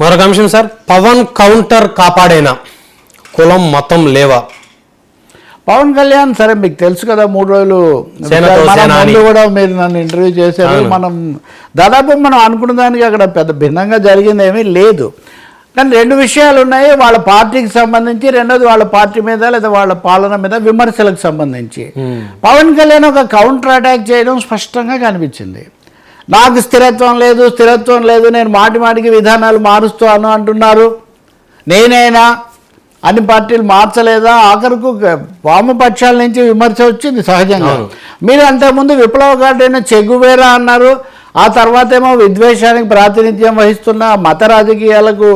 మరొక అంశం sir Pawan counter కాపాడేనా? కులం మతం లేవా? పవన్ కళ్యాణ్ సరే మీకు తెలుసు కదా మూడు రోజులు. ముందు కూడా మీరు నన్ను ఇంటర్వ్యూ చేశారు. మనం దాదాపు మనం అనుకున్న దానికి అక్కడ పెద్ద భిన్నంగా జరిగింది ఏమీ లేదు. కానీ రెండు విషయాలు ఉన్నాయి వాళ్ళ పార్టీకి సంబంధించి రెండోది వాళ్ళ పార్టీ మీద లేదా వాళ్ళ పాలన మీద విమర్శలకు సంబంధించి. పవన్ కళ్యాణ్ ఒక కౌంటర్ అటాక్ చేయడం స్పష్టంగా కనిపించింది. నాకు స్థిరత్వం లేదు స్థిరత్వం లేదు నేను మాటి మాటికి విధానాలు మారుస్తాను అంటున్నారు. నేనైనా అన్ని పార్టీలు మార్చలేదా? ఆఖరుకు వామపక్షాల నుంచి విమర్శ వచ్చింది సహజంగా. మీరు అంతకుముందు విప్లవకారుడైన చెగువేరా అన్నారు. ఆ తర్వాత ఏమో విద్వేషానికి ప్రాతినిధ్యం వహిస్తున్న మత రాజకీయాలకు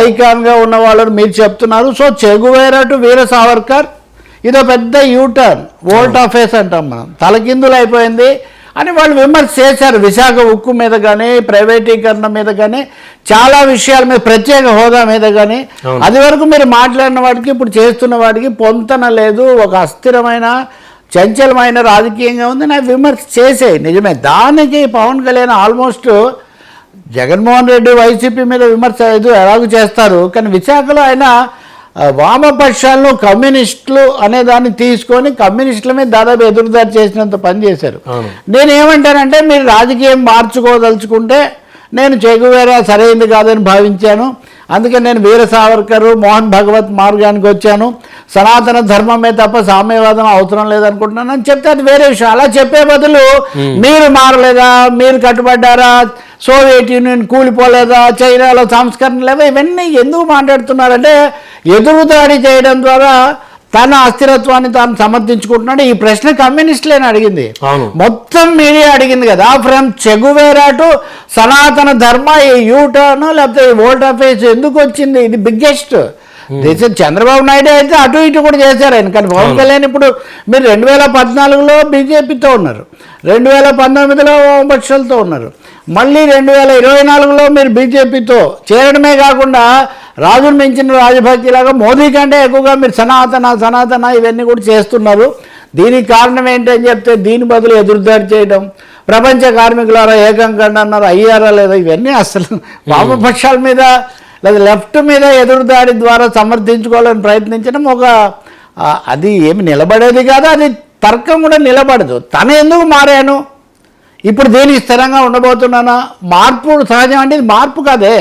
ఐకాన్గా ఉన్న వాళ్ళని మీరు చెప్తున్నారు. So Che Guevara to Veer Savarkar ఇదో పెద్ద యూటర్న్ వోల్ట్ ఆఫ్ ఫేస్ అంటాం మనం. తలకిందులు అయిపోయింది అని వాళ్ళు విమర్శ చేశారు. విశాఖ ఉక్కు మీద కానీ ప్రైవేటీకరణ మీద కానీ చాలా విషయాల మీద ప్రత్యేక హోదా మీద కానీ. అది వరకు మీరు మాట్లాడిన వాడికి ఇప్పుడు చేస్తున్న వాడికి పొంతన లేదు. ఒక అస్థిరమైన చంచలమైన రాజకీయంగా ఉంది. నా విమర్శ చేసేయి. నిజమే. దానికి పవన్ కళ్యాణ్ ఆల్మోస్ట్ జగన్మోహన్ రెడ్డి వైసీపీ మీద విమర్శ ఎలాగో చేస్తారు. కానీ విశాఖలో ఆయన వామపక్షాలను కమ్యూనిస్టులు అనే దాన్ని తీసుకొని కమ్యూనిస్టుల మీద దాదాపు ఎదురుదారి చేసినంత పని చేశారు. అవును. నేను ఏమంటానంటే మీరు రాజకీయం మార్చుకోదలుచుకుంటే నేను చెగువేరా సరైంది కాదని భావించాను. అందుకే నేను వీర సావర్కర్ మోహన్ భగవత్ మార్గానికి వచ్చాను. సనాతన ధర్మమే తప్ప సామ్యవాదం అవసరం లేదనుకుంటున్నాను. అని చెప్తే అది వేరే విషయం. అలా చెప్పే బదులు మీరు మారలేదా? మీరు కట్టుబడ్డారా? Soviet union కూలిపోలేదా? చైనాలో సంస్కరణ లేవా? ఇవన్నీ ఎందుకు మాట్లాడుతున్నారంటే ఎదురుదాడి చేయడం ద్వారా తన అస్థిరత్వాన్ని తాను సమర్థించుకుంటున్నాడు. ఈ ప్రశ్న కమ్యూనిస్టులేని అడిగింది. మొత్తం మీడియా అడిగింది కదా ఫ్రమ్ చెగువేరా టు సనాతన ధర్మ ఈ యూటర్న్ లేకపోతే ఈ వోల్ట్ ఆఫీస్ ఎందుకు వచ్చింది? ఇది బిగ్గెస్ట్. దేశం చంద్రబాబు నాయుడు అయితే అటు ఇటు కూడా చేశారు ఆయన. కానీ పవన్ కళ్యాణ్ ఇప్పుడు మీరు రెండు వేల పద్నాలుగులో బీజేపీతో ఉన్నారు. రెండు వేల పంతొమ్మిదిలో వామపక్షాలతో ఉన్నారు. మళ్ళీ రెండు వేల ఇరవై నాలుగులో మీరు బీజేపీతో చేరడమే కాకుండా రాజును మించిన రాజభక్తి లాగా మోదీ కంటే ఎక్కువగా మీరు సనాతన సనాతన ఇవన్నీ కూడా చేస్తున్నారు. దీనికి కారణం ఏంటని చెప్తే దీని బదులు ఎదురుదాడి చేయడం ప్రపంచ కార్మికులారా ఏకం కండి అన్నారు అయ్యారా లేదా ఇవన్నీ అసలు వామపక్షాల మీద లేదా లెఫ్ట్ మీద ఎదురుదాడి ద్వారా సమర్థించుకోవాలని ప్రయత్నించడం ఒక అది ఏమి నిలబడేది కాదు అది తర్కం కూడా నిలబడదు. తను ఎందుకు మారాను? ఇప్పుడు దీనికి స్థిరంగా ఉండబోతున్నానా? మార్పు సహజం అంటే ఇది మార్పు కాదే.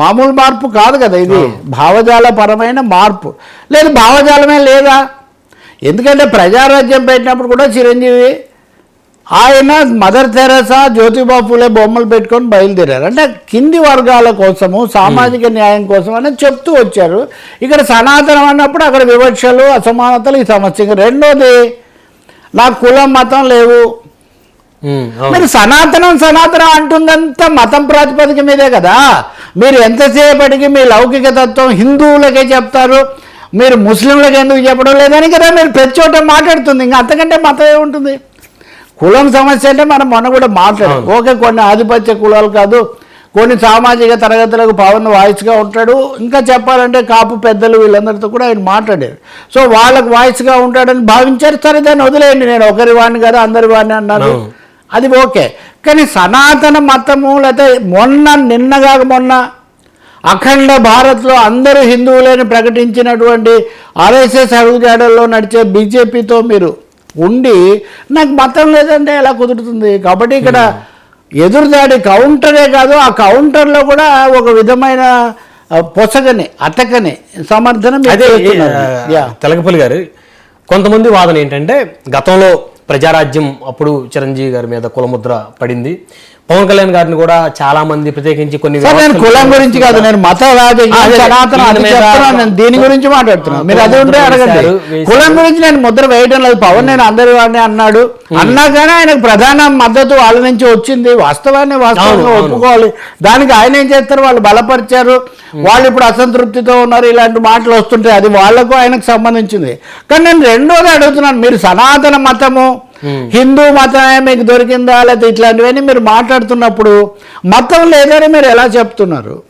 మామూలు మార్పు కాదు కదా ఇది. భావజాల పరమైన మార్పు. లేదు భావజాలమే లేదా? ఎందుకంటే ప్రజారాజ్యం పెట్టినప్పుడు కూడా చిరంజీవి ఆయన మదర్ తెరసా జ్యోతిబా ఫూలే బొమ్మలు పెట్టుకొని బయలుదేరారు. అంటే కింది వర్గాల కోసము సామాజిక న్యాయం కోసం అనేది చెప్తూ వచ్చారు. ఇక్కడ సనాతనం అన్నప్పుడు అక్కడ వివక్షలు అసమానతలు ఈ సమస్య రెండోది నాకు కులం మతం లేవు. మీరు సనాతనం సనాతనం అంటుందంతా మతం ప్రాతిపదిక మీదే కదా. మీరు ఎంతసేపటికి మీ లౌకిక తత్వం హిందువులకే చెప్తారు మీరు ముస్లింలకు ఎందుకు చెప్పడం లేదని కదా మీరు ప్రతి చోట మాట్లాడుతుంది. ఇంకా అంతకంటే మతం ఏముంటుంది? కులం సమస్య అంటే మనం మొన్న కూడా మాట్లాడాం. అవును. ఓకే కొన్ని ఆధిపత్య కులాలు కాదు కొన్ని సామాజిక తరగతులకు పవన్ వాయిస్గా ఉంటాడు. ఇంకా చెప్పాలంటే కాపు పెద్దలు వీళ్ళందరితో కూడా ఆయన మాట్లాడారు. సో వాళ్ళకు వాయిస్గా ఉంటాడని భావించారు. సరే దాన్ని వదిలేయండి. నేను ఒకరి వాడిని కదా అందరి వాడిని అన్నారు. అది ఓకే. కానీ సనాతన మతము లేకపోతే మొన్న నిన్నగా మొన్న అఖండ భారత్లో అందరూ హిందువులని ప్రకటించినటువంటి ఆర్ఎస్ఎస్ అడుగుజాడల్లో నడిచే బీజేపీతో మీరు ఉండి నాకు మతం లేదంటే ఎలా కుదురుతుంది? కాబట్టి ఇక్కడ ఎదురుదాడి కౌంటరే కాదు ఆ కౌంటర్లో కూడా ఒక విధమైన పొసగని అతకని సమర్థన మీరు అదే. తెలగపల్లి గారు కొంతమంది వాదన ఏంటంటే గతంలో ప్రజారాజ్యం అప్పుడు చిరంజీవి గారి మీద కులముద్ర పడింది. పవన్ కళ్యాణ్ గారిని కూడా చాలా మంది ప్రత్యేకించి కొన్ని నేను కులం గురించి కాదు నేను మత రాజకీయం దీని గురించి మాట్లాడుతున్నాను మీరు అది ఉంటే అడగండి. కులం గురించి నేను ముద్ర వేయడం లేదు. పవన్ నేను అందరి వాడిని అన్నాడు. అన్నా కానీ ఆయనకు ప్రధాన మద్దతు వాళ్ళ నుంచి వచ్చింది. వాస్తవాన్ని వాస్తవంగా అవును. ఒప్పుకోవాలి. దానికి ఆయన ఏం చేస్తారు? వాళ్ళు బలపరిచారు. వాళ్ళు ఇప్పుడు అసంతృప్తితో ఉన్నారు. ఇలాంటి మాటలు వస్తుంటాయి అది వాళ్ళకు ఆయనకు సంబంధించింది. కానీ నేను రెండోది అడుగుతున్నాను. మీరు సనాతన మతము హిందూ మతమే మీకు దొరికిందా లేకపోతే ఇట్లాంటివన్నీ మీరు మాట్లాడుతున్నప్పుడు మతం లేదని మీరు ఎలా చెప్తున్నారు?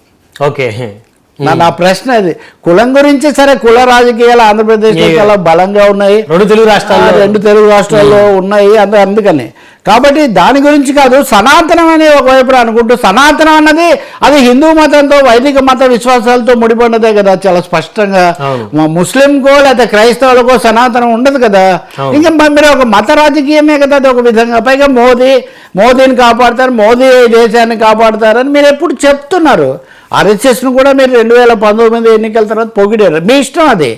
ఓకే. నా నా ప్రశ్న అది. కులం గురించి సరే కుల రాజకీయాలు ఆంధ్రప్రదేశ్లో ఏ- చాలా బలంగా ఉన్నాయి. రెండు తెలుగు రాష్ట్రాల్లో. రెండు తెలుగు రాష్ట్రాల్లో ఉన్నాయి అందు అందుకని. కాబట్టి దాని గురించి కాదు సనాతనం అనే ఒకవైపు అనుకుంటూ సనాతనం అన్నది అది హిందూ మతంతో వైదిక మత విశ్వాసాలతో ముడిపడినదే కదా చాలా స్పష్టంగా. ముస్లింకో లేదా క్రైస్తవులకో సనాతనం ఉండదు కదా. ఇంకా మరి ఒక మత రాజకీయమే కదా అది ఒక విధంగా. పైగా మోదీ మోదీని కాపాడతారు మోదీ దేశాన్ని కాపాడతారని మీరు ఎప్పుడు చెప్తున్నారు. ఆర్ఎస్ఎస్ను కూడా మీరు రెండు వేల పంతొమ్మిది ఎన్నికల తర్వాత పొగిడారు. మీ ఇష్టం అది.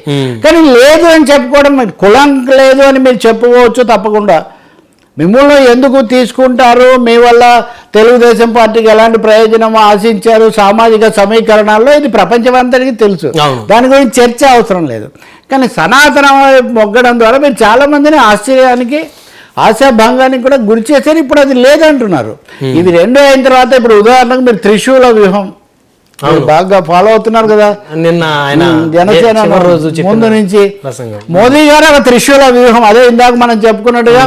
కానీ లేదు అని చెప్పుకోవడం కులం లేదు అని మీరు చెప్పుకోవచ్చు తప్పకుండా. మిమ్మల్ని ఎందుకు తీసుకుంటారు? మీ వల్ల తెలుగుదేశం పార్టీకి ఎలాంటి ప్రయోజనం ఆశించారు? సామాజిక సమీకరణాల్లో ఇది ప్రపంచమంతటికి తెలుసు. దాని గురించి చర్చ అవసరం లేదు. కానీ సనాతన మొగ్గడం ద్వారా మీరు చాలా మందిని ఆశ్చర్యానికి ఆశాభంగానికి కూడా గురి చేశారు. ఇప్పుడు అది లేదంటున్నారు. ఇది రెండు అయిన తర్వాత ఇప్పుడు ఉదాహరణకు మీరు త్రిశూల వ్యూహం. బాగా ఫాలో అవుతున్నారు కదా? నిన్న ఆయన జనసేన రోజు ముందు నుంచి మోదీ గారు ఒక త్రిశూల వ్యూహం. అదే ఇందాక మనం చెప్పుకున్నట్టుగా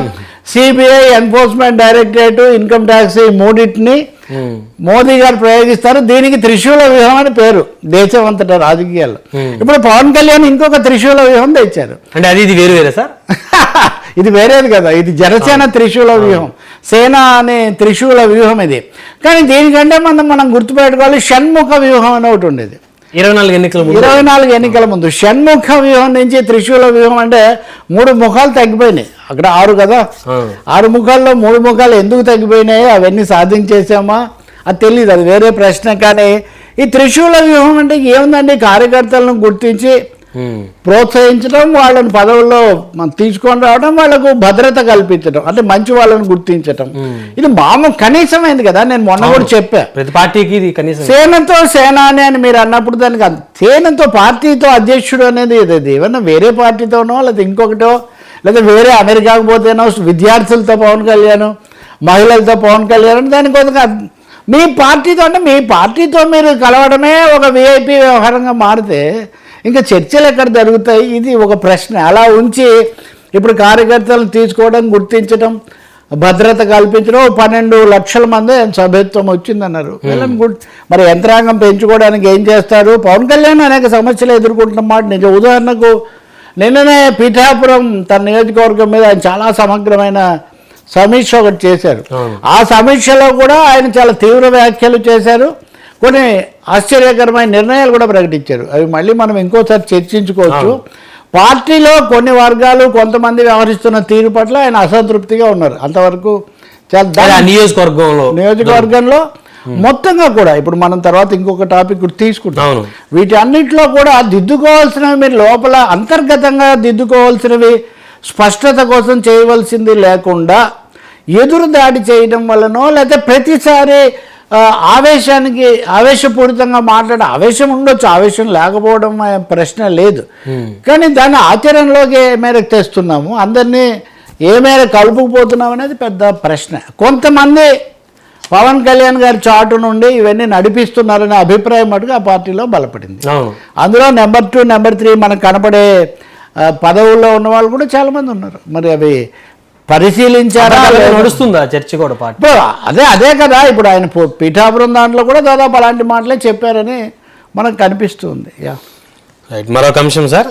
CBI enforcement directorate income tax ఈ మూడింటిని ఉమ్. మోదీ గారు ప్రయోగిస్తారు. దీనికి త్రిశూల వ్యూహం అని పేరు. దేశం అంతటా రాజకీయాల్లో ఇప్పుడు పవన్ కళ్యాణ్ ఇంకొక త్రిశూల వ్యూహం తెచ్చారు. అంటే అది ఇది వేరు వేరే సార్? ఇది వేరేది కదా. ఇది జనసేన త్రిశూల వ్యూహం. సేన అనే త్రిశూల వ్యూహం ఇది. కానీ దీనికంటే మనం మనం గుర్తుపెట్టుకోవాలి షణ్ముఖ వ్యూహం అని ఒకటి ఉండేది. ఇరవై నాలుగు ఎన్నికల ముందు. ఇరవై నాలుగు ఎన్నికల ముందు. షణ్ముఖ వ్యూహం నుంచి త్రిశూల వ్యూహం అంటే మూడు ముఖాలు తగ్గిపోయినాయి. అక్కడ ఆరు కదా. ఆరు ముఖాల్లో మూడు ముఖాలు ఎందుకు తగ్గిపోయినాయి? అవన్నీ సాధించేసామా అది తెలియదు అది వేరే ప్రశ్న కానీ ఈ త్రిశూల వ్యూహం అంటే ఏముందండి? కార్యకర్తలను గుర్తించి. ప్రోత్సహించడం వాళ్ళని పదవుల్లో మనం తీసుకొని రావడం వాళ్ళకు భద్రత కల్పించడం అంటే మంచి వాళ్ళని గుర్తించడం ఇది మామూలు కనీసమైంది కదా నేను మొన్న కూడా చెప్పా. ప్రతి పార్టీకి ఇది కనీసం. సేనతో సేనాని అని మీరు అన్నప్పుడు దానికి సేనతో పార్టీతో అధ్యక్షుడు అనేది ఇది ఏమన్నా వేరే పార్టీతోనో లేదా ఇంకొకటో లేదా వేరే అమెరికాకు పోతేనో విద్యార్థులతో పవన్ కళ్యాణ్ మహిళలతో పవన్ కళ్యాణ్ దానికి ఒక అర్థం. మీ పార్టీతో అంటే మీ పార్టీతో మీరు కలవడమే ఒక విఐపి వ్యవహారంగా మారితే ఇంకా చర్చలు ఎక్కడ జరుగుతాయి? ఇది ఒక ప్రశ్న. అలా ఉంచి ఇప్పుడు కార్యకర్తలను తీసుకోవడం గుర్తించడం భద్రత కల్పించడం పన్నెండు లక్షల మంది సభ్యత్వం వచ్చిందన్నారు. మరి యంత్రాంగం పెంచుకోవడానికి ఏం చేస్తారు? పవన్ కళ్యాణ్ అనేక సమస్యలు ఎదుర్కొంటున్న మాట నిజం. ఉదాహరణకు నిన్ననే పిఠాపురం తన నియోజకవర్గం మీద ఆయన చాలా సమగ్రమైన సమీక్ష ఒకటి చేశారు. ఆ సమీక్షలో కూడా ఆయన చాలా తీవ్ర వ్యాఖ్యలు చేశారు. కొన్ని ఆశ్చర్యకరమైన నిర్ణయాలు కూడా ప్రకటించారు. అవి మళ్ళీ మనం ఇంకోసారి చర్చించుకోవచ్చు. పార్టీలో కొన్ని వర్గాలు కొంతమంది వ్యవహరిస్తున్న తీరు పట్ల ఆయన అసంతృప్తిగా ఉన్నారు. అంతవరకు చాలా నియోజకవర్గంలో. నియోజకవర్గంలో మొత్తంగా కూడా ఇప్పుడు మనం తర్వాత ఇంకొక టాపిక్ తీసుకుంటాం. వీటి అన్నిటిలో కూడా దిద్దుకోవాల్సినవి మీరు లోపల అంతర్గతంగా దిద్దుకోవాల్సినవి స్పష్టత కోసం చేయవలసింది లేకుండా ఎదురు దాడి చేయడం వలనో లేకపోతే ప్రతిసారి ఆవేశానికి ఆవేశపూరితంగా మాట్లాడే ఆవేశం ఉండొచ్చు. ఆవేశం లేకపోవడం ప్రశ్న లేదు. కానీ దాన్ని ఆచరణలోకి ఏ మేరకు తెస్తున్నాము? అందరినీ ఏ మేర కలుపుకుపోతున్నాం అనేది పెద్ద ప్రశ్న. కొంతమంది పవన్ కళ్యాణ్ గారి చాటు నుండి ఇవన్నీ నడిపిస్తున్నారనే అభిప్రాయం మటుకు ఆ పార్టీలో బలపడింది. అందులో నెంబర్ టూ నెంబర్ త్రీ మనకు కనపడే పదవుల్లో ఉన్న వాళ్ళు కూడా చాలా మంది ఉన్నారు. మరి అవి పరిశీలించారా? నడుస్తుందా చర్చ కూడా పార్టీ అదే అదే కదా ఇప్పుడు ఆయన పీఠాపురం దాంట్లో కూడా దాదాపు అలాంటి మాటలే చెప్పారని మనకు కనిపిస్తుంది. యా. రైట్ మరొక అంశం సార్.